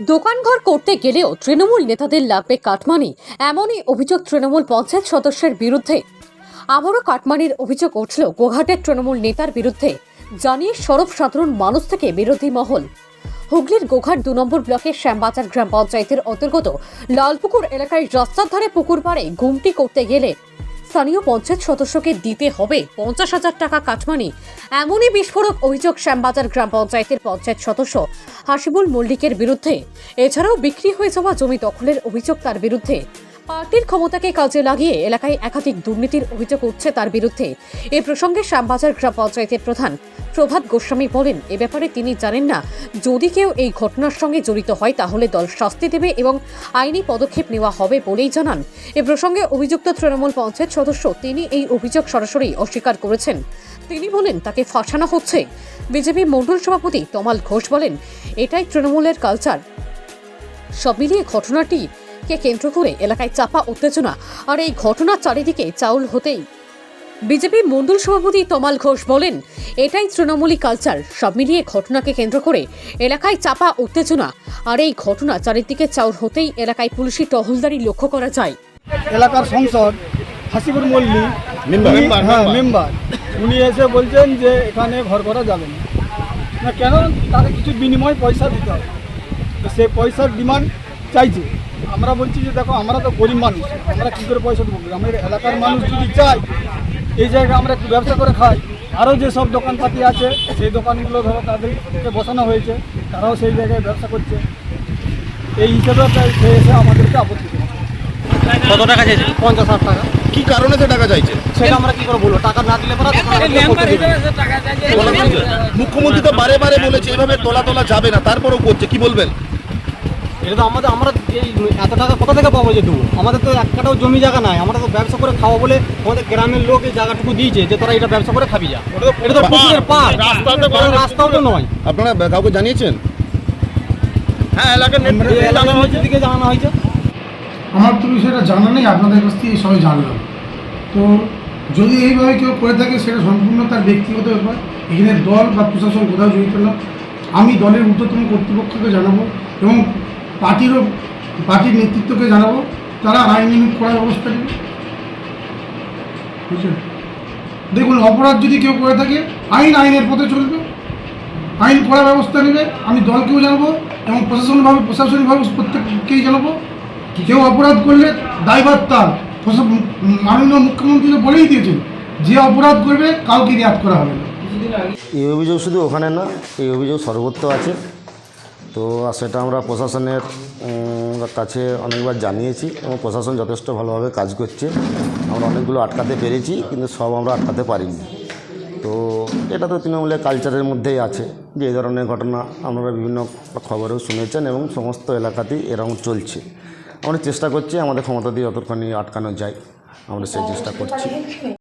দোকানঘর করতে গেলেও তৃণমূল নেতাদের লাগবে কাটমানি। এমনই অভিযোগ তৃণমূল পঞ্চায়েত সদস্যের বিরুদ্ধে। আবারও কাটমানির অভিযোগ উঠল গোঘাটের তৃণমূল নেতার বিরুদ্ধে, জানিয়ে সরব সাধারণ মানুষ থেকে বিরোধী মহল। হুগলির গোঘাট দু নম্বর ব্লকের শ্যামবাজার গ্রাম পঞ্চায়েতের অন্তর্গত লালপুকুর এলাকায় রাস্তার ধারে পুকুর পাড়ে গুমটি করতে গেলে স্থানীয় পঞ্চায়েত সদস্যকে দিতে হবে পঞ্চাশ হাজার টাকা কাটমানি। এমনই বিস্ফোরক অভিযোগ শ্যামবাজার গ্রাম পঞ্চায়েতের পঞ্চায়েত সদস্য হাসিবুল মল্লিকের বিরুদ্ধে। এছাড়াও বিক্রি হয়ে যাওয়া জমি দখলের অভিযোগ তার বিরুদ্ধে। পার্টির ক্ষমতাকে কাজে লাগিয়ে এলাকায় একাধিক দুর্নীতির অভিযোগ উঠছে তার বিরুদ্ধে। এ প্রসঙ্গে শ্যামবাজার গ্রাম পঞ্চায়েতের প্রধান প্রভাত গোস্বামী বলেন, এ ব্যাপারে তিনি জানেন না, যদি কেউ এই ঘটনার সঙ্গে জড়িত হয় তাহলে দল শাস্তি দেবে এবং আইনি পদক্ষেপ নেওয়া হবে বলেই জানান। এ প্রসঙ্গে অভিযুক্ত তৃণমূল পঞ্চায়েত সদস্য তিনি এই অভিযোগ সরাসরি অস্বীকার করেছেন। তিনি বলেন, তাকে ফাঁসানো হচ্ছে। বিজেপি মণ্ডল সভাপতি তমাল ঘোষ বলেন, এটাই তৃণমূলের কালচার। সব মিলিয়ে ঘটনাটি কে কেন্দ্র করে এলাকায় চাপা উত্তেজনা। আর এই ঘটনার চারিদিকে চাউল হতেই। বিজেপি মণ্ডল সভাপতি তমাল ঘোষ বলেন এটাই তৃণমূলী কালচার সব মিলিয়ে ঘটনাকে কেন্দ্র করে এলাকায় চাপা উত্তেজনা। আর এই ঘটনা চারিদিকে চাউল হতেই এলাকায় পুলিশি টহলদারি লক্ষ্য করা যায়। এলাকার সংসদ হাসিবুর মল্লিক মেম্বার, উনি- মেম্বার, হ্যাঁ মেম্বার। উনি এসে বলছেন যে এখানে ঘর করা যাবে না। না কেন? তাকে কিছু বিনিময় পয়সা দিতে হবে। সে পয়সার ডিমান্ড চাইছে। আমরা বলছি যে দেখো আমরা তো গরিব মানুষ আমরা কী করে পয়সা দেবো? আমাদের এলাকার মানুষ যদি চায় এই জায়গায় আমরা একটু ব্যবসা করে খাই। আরও যেসব দোকানপাতি আছে সেই দোকানগুলো ধরো তাদেরকে বসানো হয়েছে তারাও সেই জায়গায় ব্যবসা করছে। এই হিসেবে সে এসে আমাদেরকে আপত্তি করেছে। কত টাকা চাইছে? পঞ্চাশ হাজার টাকা। কি কারণে তো টাকা চাইছে? সেটা আমরা কি করে বলব? টাকা না দিলে। মুখ্যমন্ত্রী তো বারে বারে বলেছে এইভাবে তোলা তোলা যাবে না তারপরেও করছে কি বলবেন? এটা তো আমাদের আমরা এই এত টাকা কোথা থেকে পাবো যে দেবো আমাদের তো এক কাটাও জমি জায়গা নাই আমরা তো ব্যবসা করে খাওয়া বলে আমাদের গ্রামের লোক এই জায়গাটুকু দিয়েছে যে তোরা এটা ব্যবসা করে খাবি যা। এটা তো পুকুরের পার রাস্তাও তো নয়। আপনারা কাউকে জানিয়েছেন? হ্যাঁ এলাকার এই এলাকার দিকে জানানো হয়েছে। আমার তো বিষয়টা জানা নেই আপনাদের কাছ থেকে সবাই জানলাম। তো যদি এইভাবে কেউ করে থাকে সেটা সম্পূর্ণ তার ব্যক্তিগত ব্যাপার। এখানে দল বা প্রশাসন কোথাও জড়িত না। আমি দলের ঊর্ধ্বতন কর্তৃপক্ষকে জানাব এবং পার্টিরও পার্টির নেতৃত্বকে জানাব। তারা আইনি করার ব্যবস্থা নেবে। বুঝলেন দেখুন, অপরাধ যদি কেউ করে থাকে, আইন আইনের পথে চলবে। আইন করার ব্যবস্থা নেবে। আমি দলকেও জানাব এবং প্রশাসনভাবে প্রশাসনিকভাবে প্রত্যেককেই জানাব। কেউ অপরাধ করলে দায়ভার তার। মাননীয় মুখ্যমন্ত্রী তো বলেই দিয়েছেন, যে অপরাধ করবে, কাউকে রিয়াদ করা হবে না। এই অভিযোগ শুধু ওখানে না, এই অভিযোগ সর্বত্র আছে। তো সেটা আমরা প্রশাসনের কাছে অনেকবার জানিয়েছি এবং প্রশাসন যথেষ্ট ভালোভাবে কাজ করছে। আমরা অনেকগুলো আটকাতে পেরেছি কিন্তু সব আমরা আটকাতে পারিনি। তো এটা তো তৃণমূলের কালচারের মধ্যেই আছে যে এই ধরনের ঘটনা আপনারা বিভিন্ন খবরেও শুনেছেন এবং সমস্ত এলাকাতেই এরকম চলছে। আমরা চেষ্টা করছি আমাদের ক্ষমতা দিয়ে যতক্ষণই আটকানো যায়। আমরা সেই চেষ্টা করছি।